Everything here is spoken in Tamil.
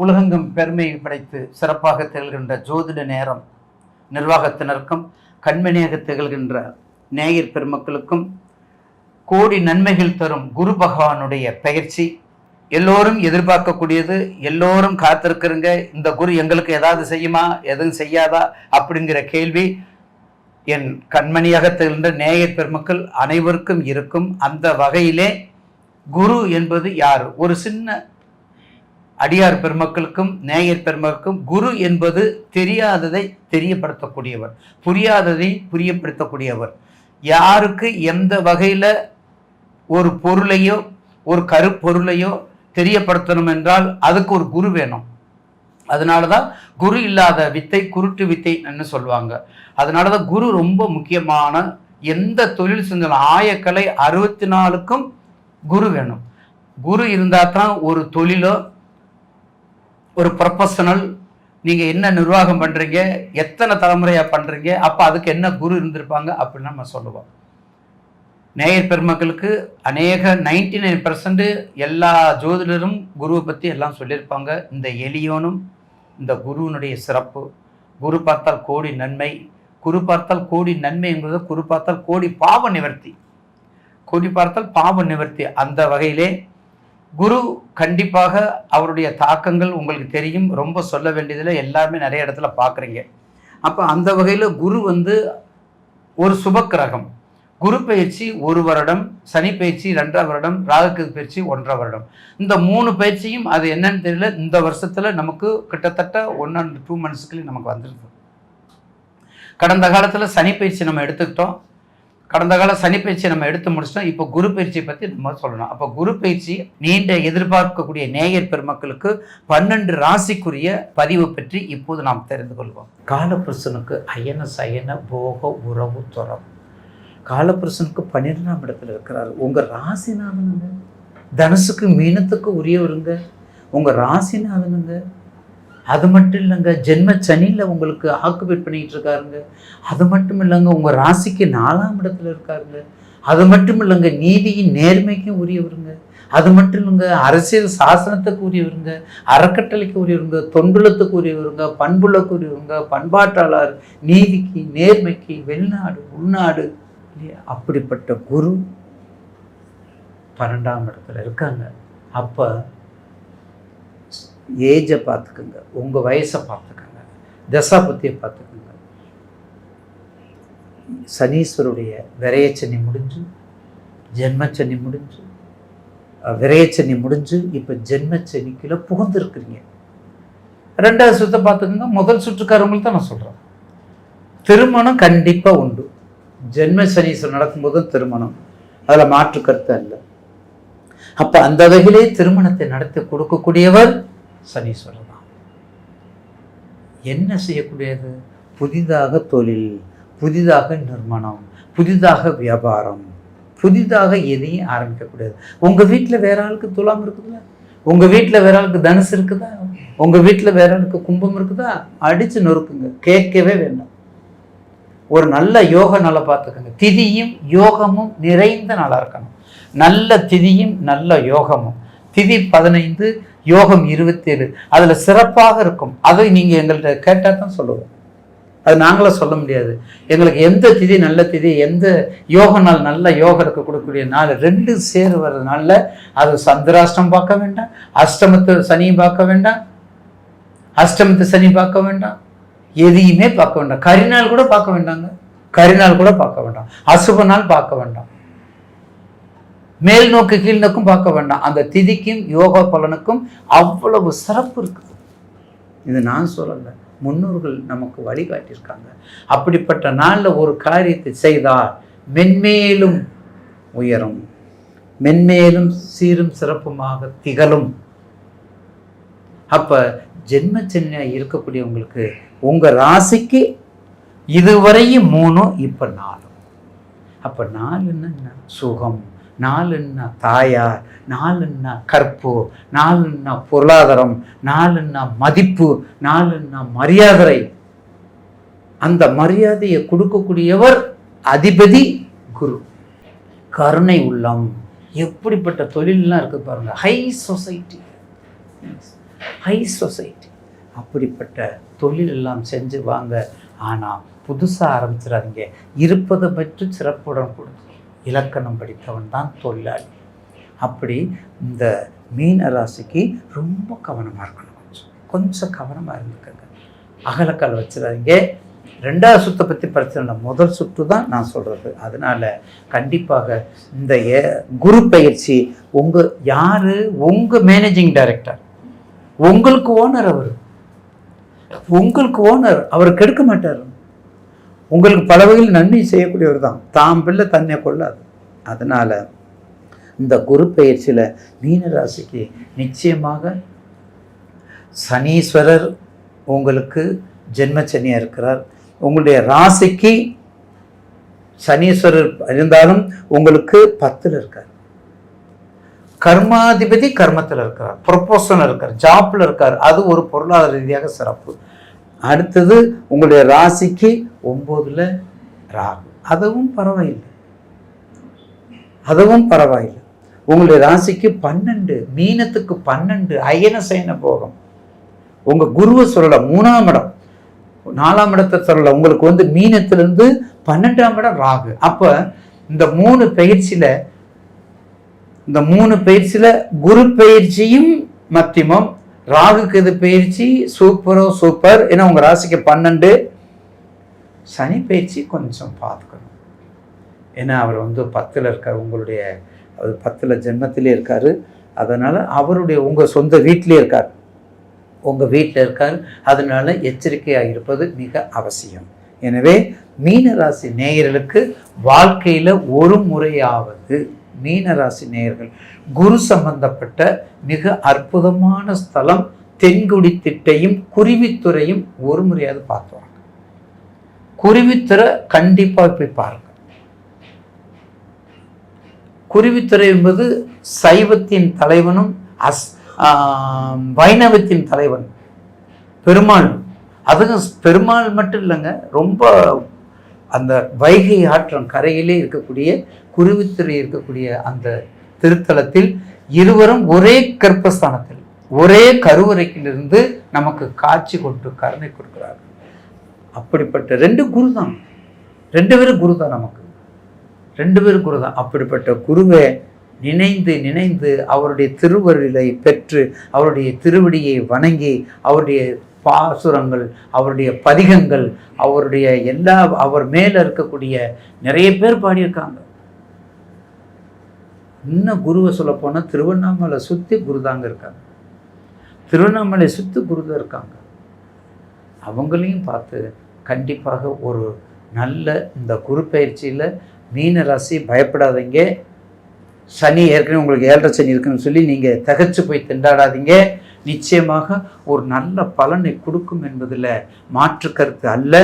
உலகெங்கும் பெருமை படைத்து சிறப்பாக திகழ்கின்ற ஜோதிட நேரம் நிர்வாகத்தினருக்கும் கண்மணியாக திகழ்கின்ற நேயர் பெருமக்களுக்கும் கோடி நன்மைகள் தரும் குரு பகவானுடைய பயிற்சி எல்லோரும் எதிர்பார்க்கக்கூடியது எல்லோரும் காத்திருக்கிறங்க இந்த குரு எங்களுக்கு ஏதாவது செய்யுமா எதுவும் செய்யாதா அப்படிங்கிற கேள்வி. என் கண்மணியாக திகழ்கின்ற நேயர் பெருமக்கள் அனைவருக்கும் இருக்கும் அந்த வகையிலே குரு என்பது யார்? ஒரு சின்ன அடியார் பெருமக்களுக்கும் நேயர் பெருமக்களுக்கும் குரு என்பது தெரியாததை தெரியப்படுத்தக்கூடியவர். புரியாததை புரியப்படுத்தக்கூடியவர். யாருக்கு எந்த வகையில் ஒரு பொருளையோ ஒரு கருப்பொருளையோ தெரியப்படுத்தணும் என்றால் அதுக்கு ஒரு குரு வேணும். அதனால தான் குரு இல்லாத வித்தை குருட்டு வித்தைன்னு சொல்லுவாங்க. அதனால தான் குரு ரொம்ப முக்கியமான எந்த தொழில் செஞ்சாலும் ஆயக்கலை அறுபத்தி நாலுக்கும் குரு வேணும். குரு இருந்தால் தான் ஒரு தொழிலோ ஒரு ப்ரொஃபஷனல் நீங்கள் என்ன நிர்வாகம் பண்ணுறீங்க எத்தனை தலைமுறையாக பண்ணுறீங்க அப்போ அதுக்கு என்ன குரு இருந்திருப்பாங்க அப்படின்னு நம்ம சொல்லுவோம். நேயர் பெருமக்களுக்கு அநேக நைன்டி நைன் எல்லா ஜோதிடரும் குருவை பற்றி எல்லாம் சொல்லியிருப்பாங்க. இந்த எளியோனும் இந்த குருவினுடைய சிறப்பு. குரு பார்த்தால் கோடி நன்மை. குரு பார்த்தால் கோடி நன்மை என்பது குரு பார்த்தால் கோடி பாவ நிவர்த்தி. கோடி பார்த்தால் பாவ நிவர்த்தி. அந்த வகையிலே குரு கண்டிப்பாக அவருடைய தாக்கங்கள் உங்களுக்கு தெரியும். ரொம்ப சொல்ல வேண்டியதில் எல்லாருமே நிறைய இடத்துல பார்க்குறீங்க. அப்போ அந்த வகையில் குரு வந்து ஒரு சுபக்கிரகம். குரு பயிற்சி ஒரு வருடம் சனி பயிற்சி ரெண்டரை வருடம் ராகுக்கு பயிற்சி ஒன்றரை வருடம். இந்த மூணு பயிற்சியும் அது என்னன்னு தெரியல. இந்த வருஷத்தில் நமக்கு கிட்டத்தட்ட ஒன் அண்ட் டூ மந்த்ஸ்க்குள்ளே நமக்கு வந்துருக்கு. கடந்த காலத்தில் சனி பயிற்சி நம்ம எடுத்துக்கிட்டோம். கடந்த கால சனிப்பயிற்சியை நம்ம எடுத்து முடிச்சிட்டோம். இப்போ குரு பயிற்சியை பற்றி நம்ம சொல்லணும். அப்போ குரு பயிற்சி நீண்ட எதிர்பார்க்கக்கூடிய நேயர் பெருமக்களுக்கு பன்னெண்டு ராசிக்குரிய பதிவு பற்றி இப்போது நாம் தெரிந்து கொள்வோம். காலபுருஷனுக்கு அயன சயன போக உறவு துறவு. காலபுருஷனுக்கு பன்னிரெண்டாம் இடத்துல இருக்கிறார். உங்கள் ராசிநாதனுங்க. தனுசுக்கு மீனத்துக்கு உரியவருங்க. உங்கள் ராசிநாதனுங்க. அது மட்டும் இல்லைங்க ஜென்ம சனியில் உங்களுக்கு ஆக்குபேட் பண்ணிக்கிட்டு இருக்காருங்க. அது மட்டும் இல்லைங்க உங்கள் ராசிக்கு நாலாம் இடத்துல இருக்காருங்க. அது மட்டும் இல்லைங்க நீதியின் நேர்மைக்கும் உரியவருங்க. அது மட்டும் இல்லைங்க அரசியல் சாசனத்துக்கு உரியவருங்க அறக்கட்டளைக்கு உரியவருங்க தொண்டுலத்துக்கு உரியவருங்க பண்புலக்கு உரியவருங்க பண்பாட்டாளர் நீதிக்கு நேர்மைக்கு வெளிநாடு உள்நாடு அப்படிப்பட்ட குரு பன்னெண்டாம் இடத்துல இருக்காங்க. அப்போ ஏஜை பார்த்துக்குங்க. உங்கள் வயசை பார்த்துக்கோங்க. தசாபத்தியை பார்த்துக்குங்க. சனீஸ்வருடைய விரையச்சனி முடிஞ்சு ஜென்மச்சனி முடிஞ்சு விரையச்சனி முடிஞ்சு இப்போ ஜென்மச்சனிக்கில் புகுந்துருக்குறீங்க. ரெண்டாவது சுற்றை பார்த்துக்கோங்க. முதல் சுற்றுக்காரவங்களுக்கு தான் நான் சொல்கிறேன் திருமணம் கண்டிப்பாக உண்டு. ஜென்ம சனீஸ்வரன் நடக்கும்போது திருமணம். அதில் மாற்று கருத்து அல்ல. அப்போ அந்த வகையிலே திருமணத்தை நடத்தி கொடுக்கக்கூடியவர் சனீஸ்வரர் தான். என்ன செய்யக்கூடியது? புதிதாக தொழில் புதிதாக நிர்மாணம் புதிதாக வியாபாரம் புதிதாக எதையும் ஆரம்பிக்கக்கூடாது. உங்கள் வீட்டில் வேற ஆளுக்கு துலாம் இருக்குதுல்ல உங்கள் வீட்டில் வேற ஆளுக்கு தனுசு இருக்குதா? உங்கள் வீட்டில் வேற ஆளுக்கு கும்பம் இருக்குதா? அடித்து நொறுக்குங்க. கேட்கவே வேண்டாம். ஒரு நல்ல யோக நல்லா பார்த்துக்கோங்க. திதியும் யோகமும் நிறைந்த நல்லா இருக்கணும். நல்ல திதியும் நல்ல யோகமும். திதி பதினைந்து யோகம் இருபத்தேழு. அதில் சிறப்பாக இருக்கும். அதை நீங்கள் எங்கள்கிட்ட கேட்டால் தான் சொல்லுவோம். அது நாங்களும் சொல்ல முடியாது. எங்களுக்கு எந்த திதி நல்ல திதி எந்த யோக நாள் நல்ல யோகம் இருக்க கொடுக்கக்கூடிய நாள் ரெண்டு சேர் வர்றதுனால அது சந்திராஷ்டம் பார்க்க வேண்டாம் அஷ்டமத்து சனியும் பார்க்க வேண்டாம் அஷ்டமத்து சனி பார்க்க வேண்டாம் எதையுமே பார்க்க வேண்டாம். கரிநாள் கூட பார்க்க வேண்டாங்க. கரிநாள் கூட பார்க்க வேண்டாம். அசுப நாள் பார்க்க வேண்டாம். மேல் நோக்கு கீழ் நோக்கும் பார்க்க வேண்டாம். அந்த திதிக்கும் யோகா பலனுக்கும் அவ்வளவு சிறப்பு இருக்குது. இது நான் சொல்லலை. முன்னோர்கள் நமக்கு வழிகாட்டியிருக்காங்க அப்படிப்பட்ட நாளில் ஒரு காரியத்தை செய்தால் மென்மேலும் உயரும். மென்மேலும் சீரும் சிறப்புமாக திகழும். அப்போ ஜென்மச்சனியாக இருக்கக்கூடியவங்களுக்கு உங்கள் ராசிக்கு இதுவரையும் மூணும் இப்போ நாலும். அப்போ நாலுன்னா என்ன? சுகம். நாலுன்னா தாயார் நாலுன்னா கற்பு நாலுன்னா பொருளாதாரம் நாலுன்னா மதிப்பு நாலுன்னா மரியாதை. அந்த மரியாதையை கொடுக்கக்கூடியவர் அதிபதி குரு. கருணை உள்ளம். எப்படிப்பட்ட தொழிலெலாம் இருக்குது பாருங்கள் ஹை சொசைட்டி ஹை சொசைட்டி அப்படிப்பட்ட தொழில் எல்லாம் செஞ்சு வாங்க. ஆனால் புதுசாக ஆரம்பிச்சிடாதீங்க. இருப்பதை பற்றி சிறப்புடன் கொடுத்து இலக்கணம் படித்தவன் தான் தொழிலாளி. அப்படி இந்த மீன ராசிக்கு ரொம்ப கவனமாக இருக்கணும். கொஞ்சம் கொஞ்சம் கவனமாக இருந்துக்கங்க. அகலக்கால் வச்சிடாதீங்க. ரெண்டாவது சுத்தை பற்றி பிரச்சனை இல்லை முதல் சுற்று தான் நான் சொல்கிறது அதனால் கண்டிப்பாக இந்த ஏ- குரு பயிற்சி உங்கள் யார்? உங்கள் மேனேஜிங் டைரக்டர் உங்களுக்கு ஓனர் அவர். உங்களுக்கு ஓனர் அவர் கெடுக்க மாட்டார். உங்களுக்கு பல வகையில் நன்மை செய்யக்கூடியவர் தான் தாம் பிள்ளை தன்னை கொள்ளாது. அதனால் இந்த குரு பயிற்சியில் மீனராசிக்கு நிச்சயமாக சனீஸ்வரர் உங்களுக்கு ஜென்மச்சனியாக இருக்கிறார். உங்களுடைய ராசிக்கு சனீஸ்வரர் இருந்தாலும் உங்களுக்கு பத்தில் இருக்கார். கர்மாதிபதி கர்மத்தில் இருக்கிறார். ப்ரொபோஷனில் இருக்கார். ஜாப்பில் இருக்கார். அது ஒரு பொருளாதார ரீதியாக சிறப்பு. அடுத்தது உங்களுடைய ராசிக்கு ஒம்போதில் ராகு. அதுவும் பரவாயில்லை. அதுவும் பரவாயில்லை. உங்களுடைய ராசிக்கு பன்னெண்டு மீனத்துக்கு பன்னெண்டு அயன சயன போகம். உங்கள் குருவை சொல்லலை மூணாம் இடம். நாலாம் இடத்தை சொல்லலை உங்களுக்கு வந்து மீனத்திலிருந்து பன்னெண்டாம் இடம் ராகு. அப்போ இந்த மூணு பயிற்சியில் இந்த மூணு பயிற்சியில் குரு பயிற்சியும் மத்தியமம் ராகுக்கு இது பயிற்சி? சூப்பரோ சூப்பர். ஏன்னா உங்கள் ராசிக்கு பன்னெண்டு. சனி பயிற்சி கொஞ்சம் பார்த்துக்கணும். ஏன்னா அவர் வந்து பத்தில் இருக்கார். உங்களுடைய அவர் பத்தில் ஜென்மத்திலே இருக்கார். அதனால் அவருடைய உங்கள் சொந்த வீட்டிலே இருக்கார். உங்கள் வீட்டில் இருக்கார். அதனால் எச்சரிக்கையாக இருப்பது மிக அவசியம். எனவே மீனராசி நேயர்களுக்கு வாழ்க்கையில் ஒரு முறையாவது மீனராசி நேயர்கள் குரு சம்பந்தப்பட்ட மிக அற்புதமான ஸ்தலம் தென்குடி திட்டையும் குருவித்துறையும் ஒரு முறையாவது பார்த்து வாங்க. குருவித்துறை கண்டிப்பாக போய் பாருங்க. குருவித்துறை என்பது சைவத்தின் தலைவனும் அஸ் வைணவத்தின் தலைவன் பெருமாள். அதுவும் பெருமாள் மட்டும் இல்லைங்க ரொம்ப அந்த வைகை ஆற்றம் கரையிலே இருக்கக்கூடிய குருவித்துறை இருக்கக்கூடிய அந்த திருத்தலத்தில் இருவரும் ஒரே கர்ப்பஸ்தானத்தில் ஒரே கருவறைக்கிலிருந்து நமக்கு காட்சி கொண்டு கருணை கொடுக்கிறார்கள். அப்படிப்பட்ட ரெண்டு குரு தான் ரெண்டு பேரும் குரு தான் நமக்கு. ரெண்டு பேரும் குரு தான் அப்படிப்பட்ட குருவை நினைந்து நினைந்து அவருடைய திருவருளை பெற்று அவருடைய திருவடியை வணங்கி அவருடைய பாசுரங்கள் அவருடைய பதிகங்கள் அவருடைய எல்லா அவர் மேலே இருக்கக்கூடிய நிறைய பேர் பாடியிருக்காங்க. இன்னும் குருவை சொல்லப்போனால் திருவண்ணாமலை சுற்றி குருதாங்க இருக்காங்க. திருவண்ணாமலை சுற்றி குருதான் இருக்காங்க. அவங்களையும் பார்த்து கண்டிப்பாக ஒரு நல்ல இந்த குரு பயிற்சியில் மீன ராசி பயப்படாதீங்க. சனி ஏற்கனவே உங்களுக்கு ஏழரை சனி இருக்குன்னு சொல்லி நீங்கள் தகச்சு போய் திண்டாடாதீங்க. நிச்சயமாக ஒரு நல்ல பலனை கொடுக்கும் என்பதில் மாற்று கருத்து அல்ல.